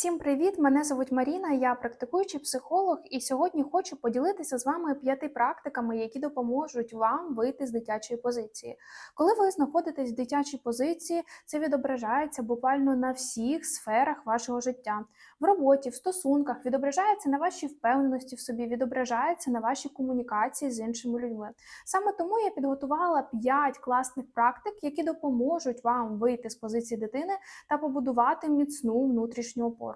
Всім привіт! Мене звуть Маріна, я практикуючий психолог, і сьогодні хочу поділитися з вами п'яти практиками, які допоможуть вам вийти з дитячої позиції. Коли ви знаходитесь в дитячій позиції, це відображається буквально на всіх сферах вашого життя. В роботі, в стосунках, відображається на вашій впевненості в собі, відображається на вашій комунікації з іншими людьми. Саме тому я підготувала п'ять класних практик, які допоможуть вам вийти з позиції дитини та побудувати міцну внутрішню опору.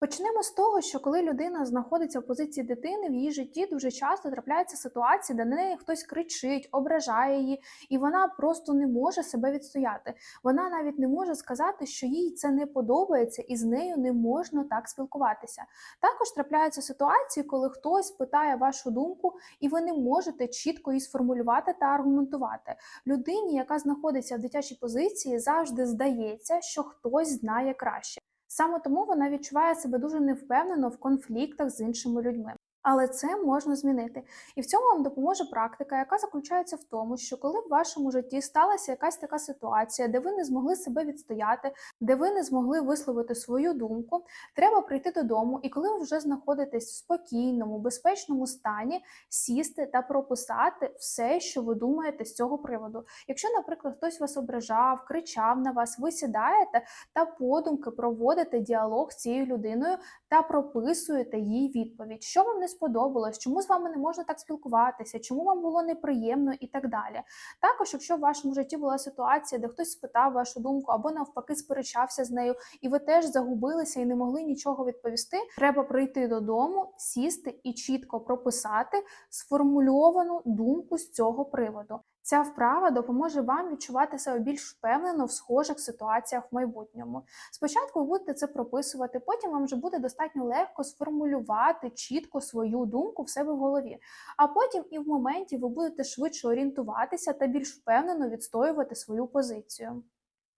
Почнемо з того, що коли людина знаходиться в позиції дитини, в її житті дуже часто трапляються ситуації, де на неї хтось кричить, ображає її, і вона просто не може себе відстояти. Вона навіть не може сказати, що їй це не подобається, і з нею не можна так спілкуватися. Також трапляються ситуації, коли хтось питає вашу думку, і ви не можете чітко її сформулювати та аргументувати. Людині, яка знаходиться в дитячій позиції, завжди здається, що хтось знає краще. Саме тому вона відчуває себе дуже невпевнено в конфліктах з іншими людьми. Але це можна змінити. І в цьому вам допоможе практика, яка заключається в тому, що коли в вашому житті сталася якась така ситуація, де ви не змогли себе відстояти, де ви не змогли висловити свою думку, треба прийти додому, і коли ви вже знаходитесь в спокійному, безпечному стані, сісти та прописати все, що ви думаєте з цього приводу. Якщо, наприклад, хтось вас ображав, кричав на вас, ви сідаєте та подумки проводите діалог з цією людиною та прописуєте їй відповідь, що вам не сподобалось, чому з вами не можна так спілкуватися, чому вам було неприємно і так далі. Також, якщо в вашому житті була ситуація, де хтось спитав вашу думку або навпаки сперечався з нею, і ви теж загубилися і не могли нічого відповісти, треба прийти додому, сісти і чітко прописати сформульовану думку з цього приводу. Ця вправа допоможе вам відчувати себе більш впевнено в схожих ситуаціях в майбутньому. Спочатку ви будете це прописувати, потім вам вже буде достатньо легко сформулювати чітко свою думку в себе в голові. А потім і в моменті ви будете швидше орієнтуватися та більш впевнено відстоювати свою позицію.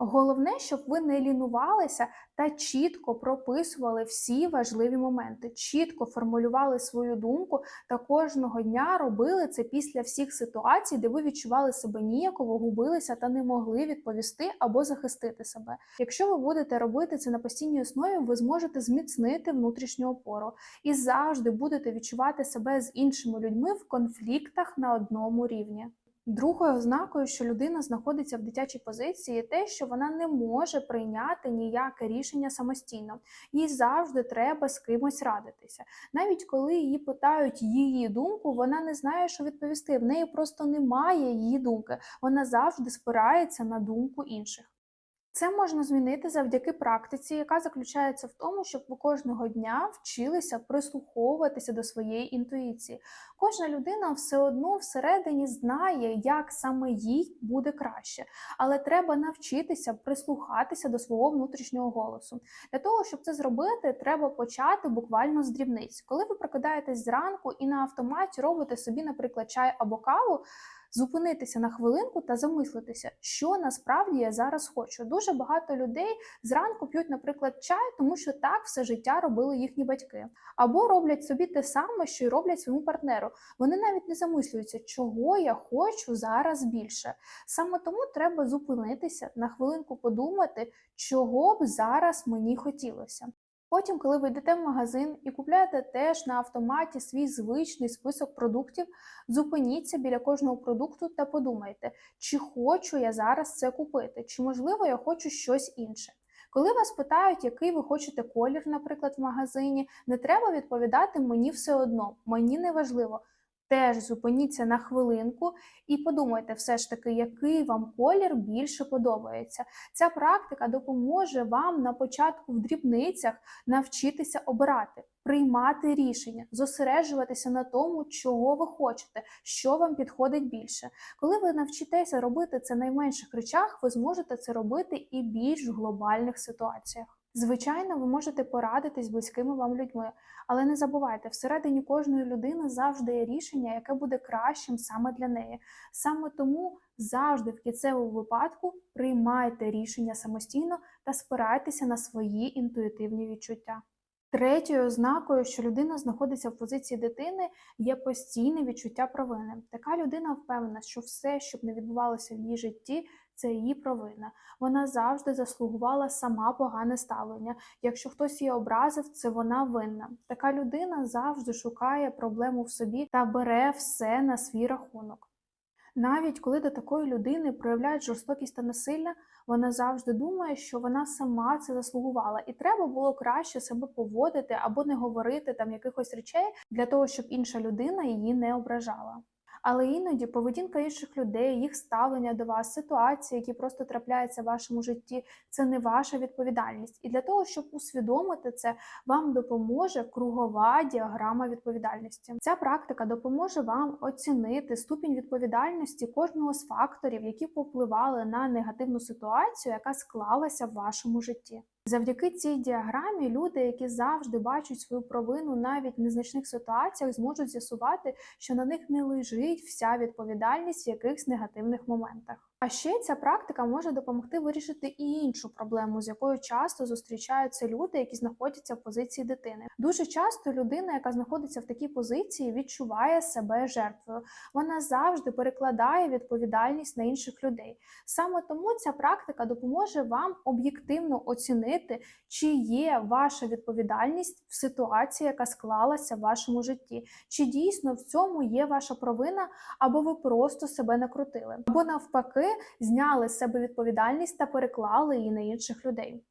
Головне, щоб ви не лінувалися та чітко прописували всі важливі моменти, чітко формулювали свою думку та кожного дня робили це після всіх ситуацій, де ви відчували себе ніяково, губилися та не могли відповісти або захистити себе. Якщо ви будете робити це на постійній основі, ви зможете зміцнити внутрішню опору і завжди будете відчувати себе з іншими людьми в конфліктах на одному рівні. Другою ознакою, що людина знаходиться в дитячій позиції, те, що вона не може прийняти ніяке рішення самостійно. Їй завжди треба з кимось радитися. Навіть коли її питають її думку, вона не знає, що відповісти. В неї просто немає її думки. Вона завжди спирається на думку інших. Це можна змінити завдяки практиці, яка заключається в тому, щоб ви кожного дня вчилися прислуховуватися до своєї інтуїції. Кожна людина все одно всередині знає, як саме їй буде краще, але треба навчитися прислухатися до свого внутрішнього голосу. Для того, щоб це зробити, треба почати буквально з дрібниць. Коли ви прокидаєтесь зранку і на автоматі робите собі, наприклад, чай або каву зупинитися на хвилинку та замислитися, що насправді я зараз хочу. Дуже багато людей зранку п'ють, наприклад, чай, тому що так все життя робили їхні батьки, або роблять собі те саме, що й роблять своєму партнеру. Вони навіть не замислюються, чого я хочу зараз більше. Саме тому треба зупинитися на хвилинку, подумати, чого б зараз мені хотілося. Потім, коли ви йдете в магазин і купляєте теж на автоматі свій звичний список продуктів, зупиніться біля кожного продукту та подумайте, чи хочу я зараз це купити, чи можливо я хочу щось інше. Коли вас питають, який ви хочете колір, наприклад, в магазині, не треба відповідати мені все одно, мені не важливо теж зупиніться на хвилинку і подумайте, все ж таки, який вам колір більше подобається. Ця практика допоможе вам на початку в дрібницях навчитися обирати, приймати рішення, зосереджуватися на тому, чого ви хочете, що вам підходить більше. Коли ви навчитеся робити це на найменших речах, ви зможете це робити і більш в глобальних ситуаціях. Звичайно, ви можете порадитись близькими вам людьми, але не забувайте, всередині кожної людини завжди є рішення, яке буде кращим саме для неї. Саме тому завжди в кінцевому випадку приймайте рішення самостійно та спирайтеся на свої інтуїтивні відчуття. Третьою ознакою, що людина знаходиться в позиції дитини, є постійне відчуття провини. Така людина впевнена, що все, що б не відбувалося в її житті, це її провина. Вона завжди заслугувала сама погане ставлення. Якщо хтось її образив, це вона винна. Така людина завжди шукає проблему в собі та бере все на свій рахунок. Навіть коли до такої людини проявляють жорстокість та насилля, вона завжди думає, що вона сама це заслугувала, і треба було краще себе поводити або не говорити там якихось речей для того, щоб інша людина її не ображала. Але іноді поведінка інших людей, їх ставлення до вас, ситуації, які просто трапляються в вашому житті, це не ваша відповідальність. І для того, щоб усвідомити це, вам допоможе кругова діаграма відповідальності. Ця практика допоможе вам оцінити ступінь відповідальності кожного з факторів, які попливали на негативну ситуацію, яка склалася в вашому житті. Завдяки цій діаграмі люди, які завжди бачать свою провину навіть в незначних ситуаціях, зможуть з'ясувати, що на них не лежить вся відповідальність в якихось негативних моментах. А ще ця практика може допомогти вирішити і іншу проблему, з якою часто зустрічаються люди, які знаходяться в позиції дитини. Дуже часто людина, яка знаходиться в такій позиції, відчуває себе жертвою. Вона завжди перекладає відповідальність на інших людей. Саме тому ця практика допоможе вам об'єктивно оцінити, чи є ваша відповідальність в ситуації, яка склалася в вашому житті, чи дійсно в цьому є ваша провина, або ви просто себе накрутили, або навпаки зняли з себе відповідальність та переклали її на інших людей.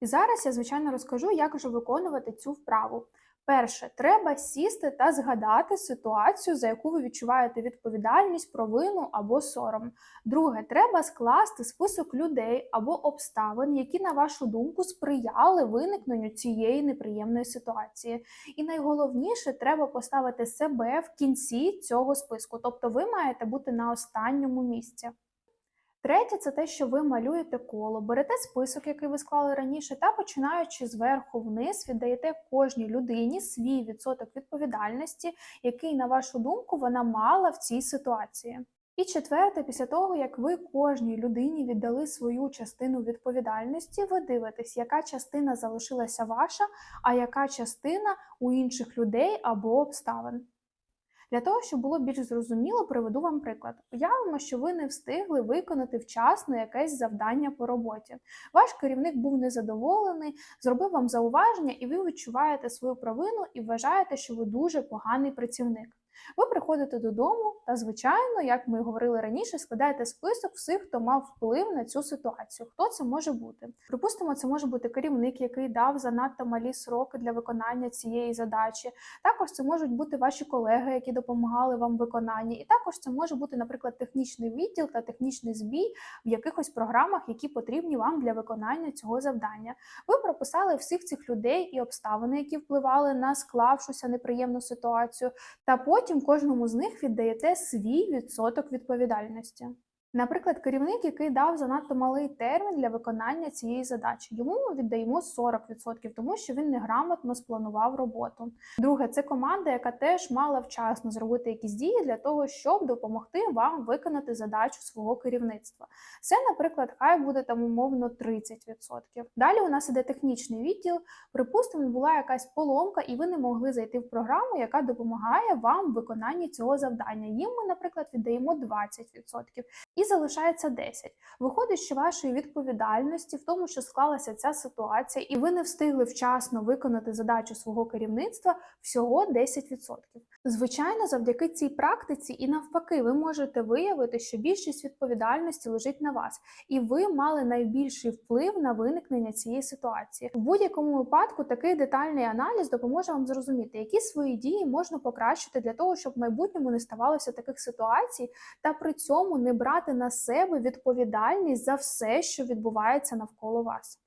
І зараз я, звичайно, розкажу, як же виконувати цю вправу. Перше, треба сісти та згадати ситуацію, за яку ви відчуваєте відповідальність, провину або сором. Друге, треба скласти список людей або обставин, які, на вашу думку, сприяли виникненню цієї неприємної ситуації. І найголовніше, треба поставити себе в кінці цього списку, тобто ви маєте бути на останньому місці. Третє це те, що ви малюєте коло, берете список, який ви склали раніше, та починаючи зверху вниз, віддаєте кожній людині свій відсоток відповідальності, який, на вашу думку, вона мала в цій ситуації. І четверте, після того, як ви кожній людині віддали свою частину відповідальності, ви дивитесь, яка частина залишилася ваша, а яка частина у інших людей або обставин. Для того, щоб було більш зрозуміло, приведу вам приклад. Уявимо, що ви не встигли виконати вчасно якесь завдання по роботі. Ваш керівник був незадоволений, зробив вам зауваження, і ви відчуваєте свою провину і вважаєте, що ви дуже поганий працівник. Ви приходите додому та, звичайно, як ми говорили раніше, складаєте список всіх, хто мав вплив на цю ситуацію. Хто це може бути? Припустимо, це може бути керівник, який дав занадто малі сроки для виконання цієї задачі. Також це можуть бути ваші колеги, які допомагали вам в виконанні. І також це може бути, наприклад, технічний відділ та технічний збій в якихось програмах, які потрібні вам для виконання цього завдання. Ви прописали всіх цих людей і обставини, які впливали на склавшуся неприємну ситуацію, та потім потім кожному з них віддаєте свій відсоток відповідальності. Наприклад, керівник, який дав занадто малий термін для виконання цієї задачі, йому ми віддаємо 40%, тому що він неграмотно спланував роботу. Друге, це команда, яка теж мала вчасно зробити якісь дії для того, щоб допомогти вам виконати задачу свого керівництва. Це, наприклад, хай буде там умовно 30%. Далі у нас іде технічний відділ. Припустимо, була якась поломка, і ви не могли зайти в програму, яка допомагає вам в виконанні цього завдання. Їм ми, наприклад, віддаємо 20%. І залишається 10. Виходить, що вашої відповідальності в тому, що склалася ця ситуація, і ви не встигли вчасно виконати задачу свого керівництва всього 10%. Звичайно, завдяки цій практиці і навпаки, ви можете виявити, що більшість відповідальності лежить на вас, і ви мали найбільший вплив на виникнення цієї ситуації. В будь-якому випадку такий детальний аналіз допоможе вам зрозуміти, які свої дії можна покращити для того, щоб в майбутньому не ставалося таких ситуацій, та при цьому не брати на себе відповідальність за все, що відбувається навколо вас.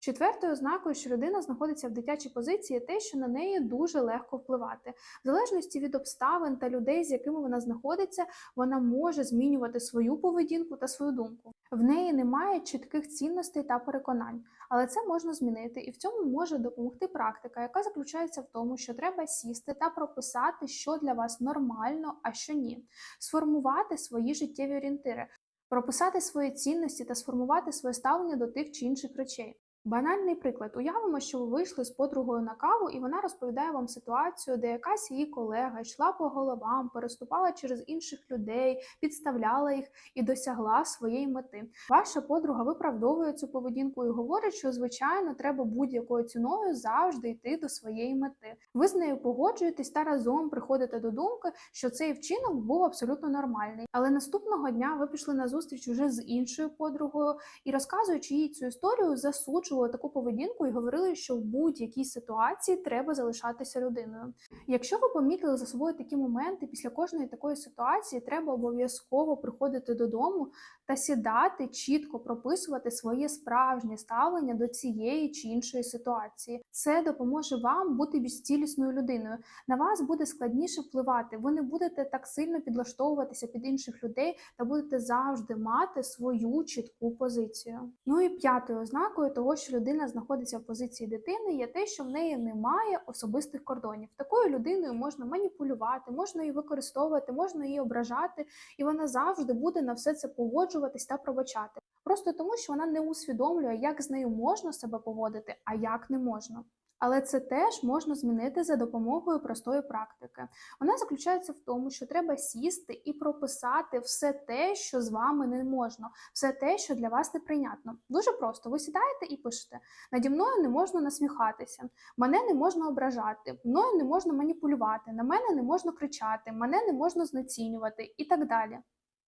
Четвертою ознакою, що людина знаходиться в дитячій позиції, те, що на неї дуже легко впливати. В залежності від обставин та людей, з якими вона знаходиться, вона може змінювати свою поведінку та свою думку. В неї немає чітких цінностей та переконань, але це можна змінити, і в цьому може допомогти практика, яка заключається в тому, що треба сісти та прописати, що для вас нормально, а що ні, сформувати свої життєві орієнтири, прописати свої цінності та сформувати своє ставлення до тих чи інших речей. Банальний приклад. Уявимо, що ви вийшли з подругою на каву, і вона розповідає вам ситуацію, де якась її колега йшла по головам, переступала через інших людей, підставляла їх і досягла своєї мети. Ваша подруга виправдовує цю поведінку і говорить, що звичайно треба будь-якою ціною завжди йти до своєї мети. Ви з нею погоджуєтесь та разом приходите до думки, що цей вчинок був абсолютно нормальний. Але наступного дня ви пішли на зустріч уже з іншою подругою і розказуючи їй цю історію, засуджували таку поведінку і говорили, що в будь-якій ситуації треба залишатися людиною. Якщо ви помітили за собою такі моменти, після кожної такої ситуації треба обов'язково приходити додому та сідати, чітко прописувати своє справжнє ставлення до цієї чи іншої ситуації. Це допоможе вам бути більш цілісною людиною. На вас буде складніше впливати. Ви не будете так сильно підлаштовуватися під інших людей та будете завжди мати свою чітку позицію. Ну і п'ятою ознакою того, що людина знаходиться в позиції дитини, є те, що в неї немає особистих кордонів. Такою людиною можна маніпулювати, можна її використовувати, можна її ображати, і вона завжди буде на все це погоджуватись та пробачати. Просто тому, що вона не усвідомлює, як з нею можна себе поводити, а як не можна. Але це теж можна змінити за допомогою простої практики. Вона заключається в тому, що треба сісти і прописати все те, що з вами не можна, все те, що для вас неприйнятно. Дуже просто. Ви сідаєте і пишете: наді мною не можна насміхатися, мене не можна ображати, мною не можна маніпулювати, на мене не можна кричати, мене не можна знецінювати і так далі.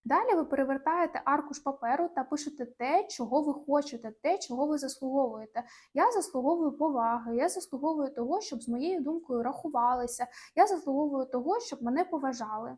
Далі ви перевертаєте аркуш паперу та пишете те, чого ви хочете, те, чого ви заслуговуєте. Я заслуговую поваги, я заслуговую того, щоб з моєю думкою рахувалися, я заслуговую того, щоб мене поважали.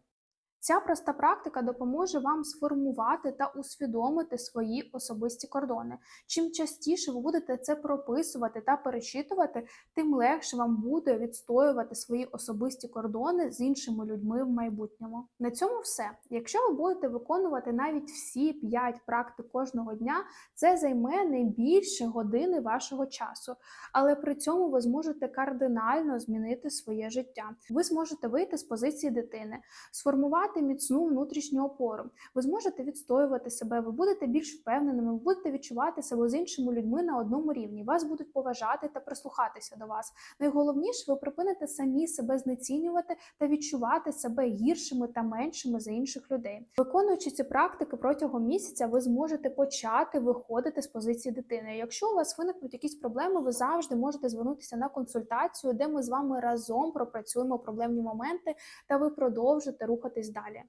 Ця проста практика допоможе вам сформувати та усвідомити свої особисті кордони. Чим частіше ви будете це прописувати та перечитувати, тим легше вам буде відстоювати свої особисті кордони з іншими людьми в майбутньому. На цьому все. Якщо ви будете виконувати навіть всі 5 практик кожного дня, це займе не більше години вашого часу, але при цьому ви зможете кардинально змінити своє життя. Ви зможете вийти з позиції дитини, сформувати міцну внутрішню опору. Ви зможете відстоювати себе, ви будете більш впевненими, ви будете відчувати себе з іншими людьми на одному рівні. Вас будуть поважати та прислухатися до вас. Найголовніше, ви припините самі себе знецінювати та відчувати себе гіршими та меншими за інших людей. Виконуючи ці практики протягом місяця, ви зможете почати виходити з позиції дитини. Якщо у вас виникнуть якісь проблеми, ви завжди можете звернутися на консультацію, де ми з вами разом пропрацюємо проблемні моменти, та ви продовжите рухатись далі.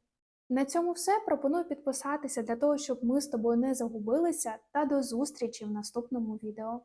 На цьому все. Пропоную підписатися для того, щоб ми з тобою не загубилися, та до зустрічі в наступному відео.